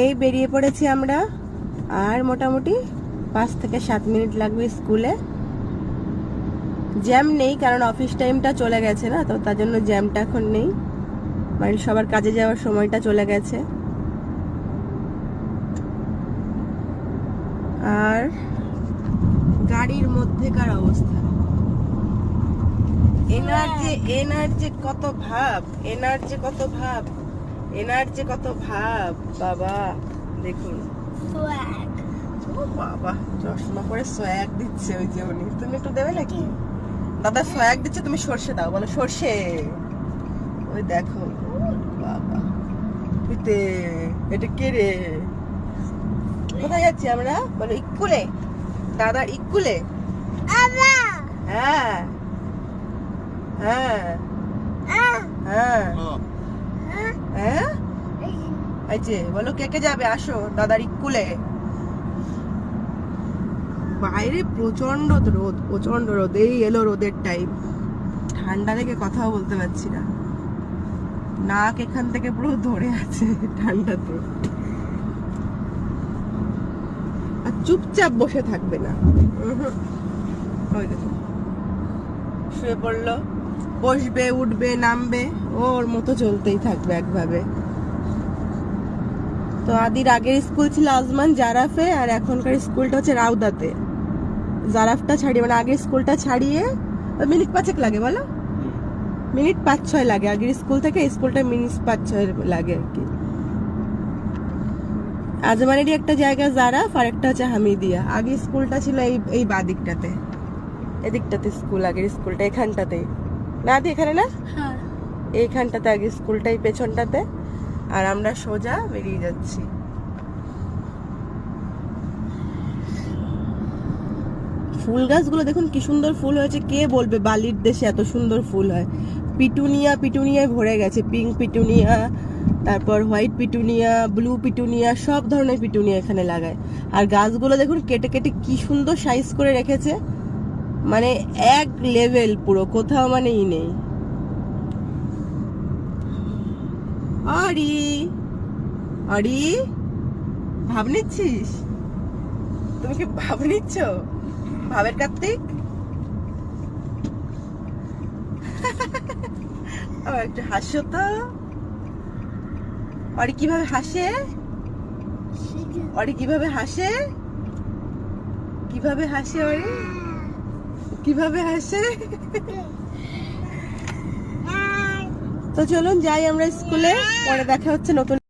এই বেরিয়ে পড়েছি আমরা। আর মোটামুটি পাঁচ থেকে সাত মিনিট লাগবে স্কুলে। জ্যাম নেই, কারণ অফিস টাইমটা চলে গেছে না, তো তার জন্য জ্যামটা এখন নেই। মানে সবার কাজে যাওয়ার সময়টা চলে গেছে। আর গাড়ির মধ্যেকার অবস্থা। এনার যে এনার যে কত ভাব এনার যে কত ভাব। এনার যে কত ভাব বাবা দেখুন। বাবা চশমা পরে সোয়াগ দিচ্ছে ওই যে উনি। তুমি একটু দেবে নাকি? দাদা সোয়াগ দিচ্ছে তুমি সর্ষে দাও বলো সর্ষে। ওই দেখো বাবা। এতে এটা কে রে? কোথায় যাচ্ছি আমরা? বলো ইকুলে। দাদার ইকুলে. হ্যাঁ। হ্যাঁ. হ্যাঁ. হ্যাঁ? এই বলো কে কে যাবে? আসো, দাদার ইকুলে। বাইরে প্রচণ্ড রোদ প্রচণ্ড রোদ, এই এলো রোদের টাইম ঠান্ডা থেকে কথাও বলতে পারছি না। নাক এখান থেকে পুরো ধরে আছে ঠান্ডাতে আর চুপচাপ বসে থাকবে না। ওই দেখো। শুয়ে পড়ল। বসবে, উঠবে, নামবে, ওর মতো চলতেই থাকবে একভাবে। তো আদির আগের স্কুল ছিল আজমান জারাফে আর এখনকার স্কুলটা হচ্ছে রাউদাতে। জারাফটা ছাড়িয়ে মানে আগের স্কুলটা ছাড়িয়ে মিনিট পাঁচেক লাগে বলো? মিনিট পাঁচ ছয় লাগে। আগের স্কুল থেকে স্কুলটা মিনিট পাঁচ ছয় লাগে আর কি। আজমানেরই একটা জায়গা জারাফ আর একটা হচ্ছে হামিদিয়া। আগে স্কুলটা ছিল এই এই বাদিকটাতে। এদিকটাতে স্কুল আগের স্কুলটা এখানটাতেই না দি এখানে না? এইখানটাতে আগে স্কুলটাই পেছনটাতে। আর আমরা সোজা বেরিয়ে যাচ্ছি। ফুল গাছগুলো দেখুন কি সুন্দর ফুল হয়েছে। কে বলবে বালির দেশে এত সুন্দর ফুল হয়? পিটুনিয়া, পিটুনিয়ায় ভরে গেছে। পিঙ্ক পিটুনিয়া, তারপর হোয়াইট পিটুনিয়া, ব্লু পিটুনিয়া, সব ধরনের পিটুনিয়া এখানে লাগায়। আর গাছগুলো দেখুন কেটে কেটে কি সুন্দর সাইজ করে রেখেছে। মানে এক লেভেল পুরো, কোথাও মানে ই নেই। অরি অরি ভাব নিচ্ছিস? তুমি কি ভাব নিচ্ছ? ভাবের কার্তিক? একটু হাসো তো। অরি কীভাবে হাসে? অরি কীভাবে হাসে? কীভাবে হাসে অরি কীভাবে হাসে? তো চলুন যাই আমরা স্কুলে পরে দেখা হচ্ছে নতুন